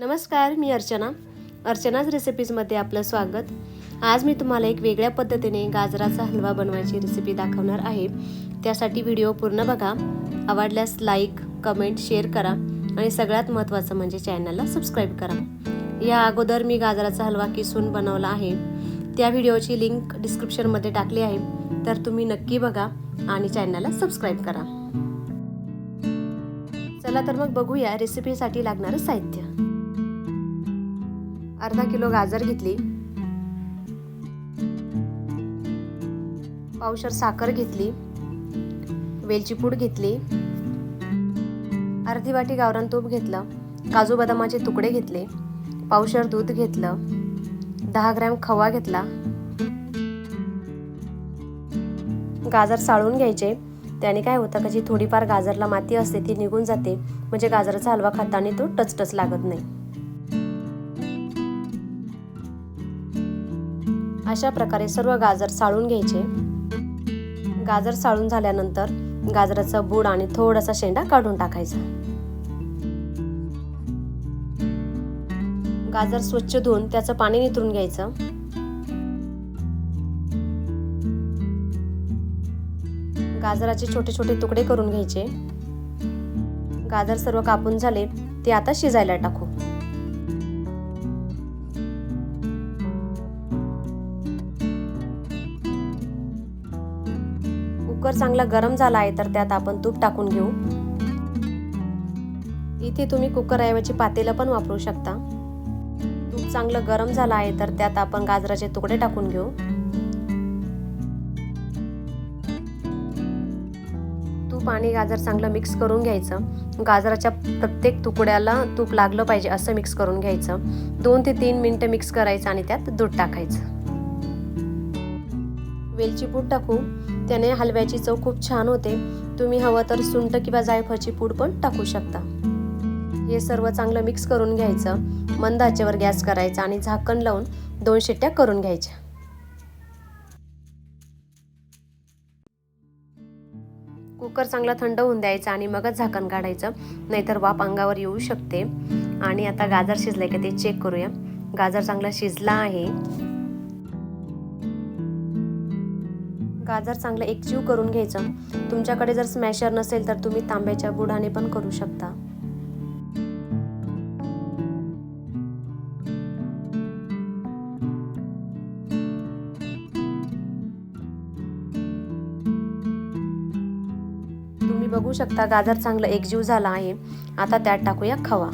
नमस्कार मी अर्चना. अर्चनाच रेसिपीजमध्ये आपलं स्वागत. आज मी तुम्हाला एक वेगळ्या पद्धतीने गाजराचा हलवा बनवायची रेसिपी दाखवणार आहे. त्यासाठी व्हिडिओ पूर्ण बघा. आवडल्यास लाईक कमेंट शेअर करा आणि सगळ्यात महत्त्वाचं म्हणजे चॅनलला सबस्क्राईब करा. या अगोदर मी गाजराचा हलवा किसून बनवला आहे. त्या व्हिडिओची लिंक डिस्क्रिप्शनमध्ये टाकली आहे. तर तुम्ही नक्की बघा आणि चॅनलला सबस्क्राईब करा. चला तर मग बघूया रेसिपीसाठी लागणारं साहित्य. अर्धा किलो गाजर घेतली. पावशर साखर घेतली. वेलची पूड घेतली. अर्धी वाटी गावरान तूप घेतलं. काजू बदामाचे तुकडे घेतले. पावशर दूध घेतलं. दहा ग्रॅम खवा घेतला. गाजर साळून घ्यायचे. त्याने काय होतं का जी थोडीफार गाजरला माती असते ती निघून जाते. म्हणजे गाजराचा हलवा खाताना तो टचटच लागत नाही. अशा प्रकारे सर्व गाजर साळून घ्यायचे. गाजर साळून झाल्यानंतर गाजराचा बूड आणि थोडासा शेंडा काढून टाकायचा. गाजर स्वच्छ धुवून त्याचं पाणी नितरून घ्यायचं. गाजराचे छोटे छोटे तुकडे करून घ्यायचे. गाजर सर्व कापून झाले ते आता शिजायला टाकू. कुकर चांगला गरम झाला आहे तर त्यात आपण तूप टाकून घेऊ. इथे तुम्ही कुकरऐवजी पातेलं पण वापरू शकता. तूप चांगलं गरम झालं आहे तर त्यात आपण गाजराचे तुकडे टाकून घेऊ. तूप आणि गाजर चांगलं मिक्स करून घ्यायचं. गाजराच्या प्रत्येक तुकड्याला तूप लागलं पाहिजे असं मिक्स करून घ्यायचं. दोन ते तीन मिनटं मिक्स करायचं आणि त्यात दूध टाकायचं. वेलची पूड टाकू. त्याने हलव्याची चव खूप छान होते. तुम्ही हवं तर सुंट किंवा जायफळची पूड पण टाकू शकता. हे सर्व चांगलं मिक्स करून घ्यायचं. मंद आचेवर गॅस करायचा आणि झाकण लावून दोन शिट्ट्या करून घ्यायच्या. कुकर चांगला थंड होऊन द्यायचा आणि मगच झाकण काढायचं. नाहीतर वाफ अंगावर येऊ शकते. आणि आता गाजर शिजलंय का ते चेक करूया. गाजर चांगला शिजला आहे. गाजर चांगलं एकजीव करून घ्यायचं. तुमच्याकडे जर स्मॅशर नसेल तर तुम्ही तांब्याच्या बुडाने पण करू शकता. तुम्ही बघू शकता गाजर चांगलं एकजीव झाला आहे. आता त्यात टाकूया खवा.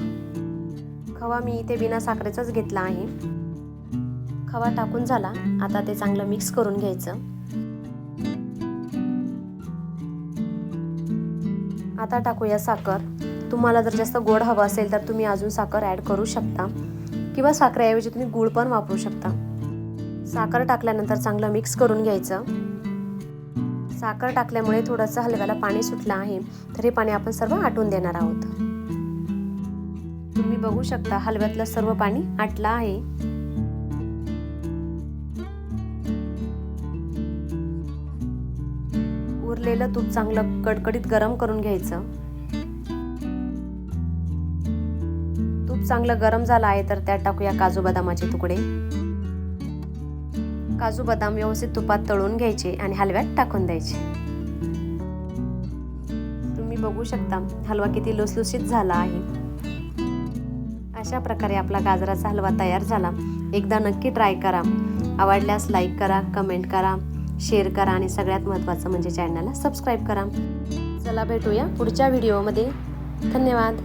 खवा मी इथे बिना साखरेचाच घेतला आहे. खवा टाकून झाला. आता ते चांगलं मिक्स करून घ्यायचं. आता टाकूया साखर. तुम्हाला जर जास्त गोड हवं असेल तर तुम्ही अजून साखर ॲड करू शकता. किंवा साखरेऐवजी तुम्ही गूळ पण वापरू शकता. साखर टाकल्यानंतर चांगलं मिक्स करून घ्यायचं. साखर टाकल्यामुळे थोडंसं हलव्याला पाणी सुटलं आहे तर हे पाणी आपण सर्व आटून देणार आहोत. तुम्ही बघू शकता हलव्यातलं सर्व पाणी आटलं आहे. उरलेलं तूप चांगलं कडकडीत गरम करून घ्यायचं. तूप चांगलं गरम झालं आहे तर त्यात टाकूया काजू बदामाचे तुकडे. काजू बदाम व्यवस्थित तुपात तळून घ्यायचे आणि हलव्यात टाकून द्यायचे. तुम्ही बघू शकता हलवा किती लुसलुसीत झाला आहे. अशा प्रकारे आपला गाजराचा हलवा तयार झाला. एकदा नक्की ट्राय करा. आवडल्यास लाईक करा कमेंट करा. शेअर करा आणि सगळ्यात महत्त्वाचं म्हणजे चॅनलला सबस्क्राईब करा. चला भेटूया पुढच्या व्हिडिओमध्ये. धन्यवाद.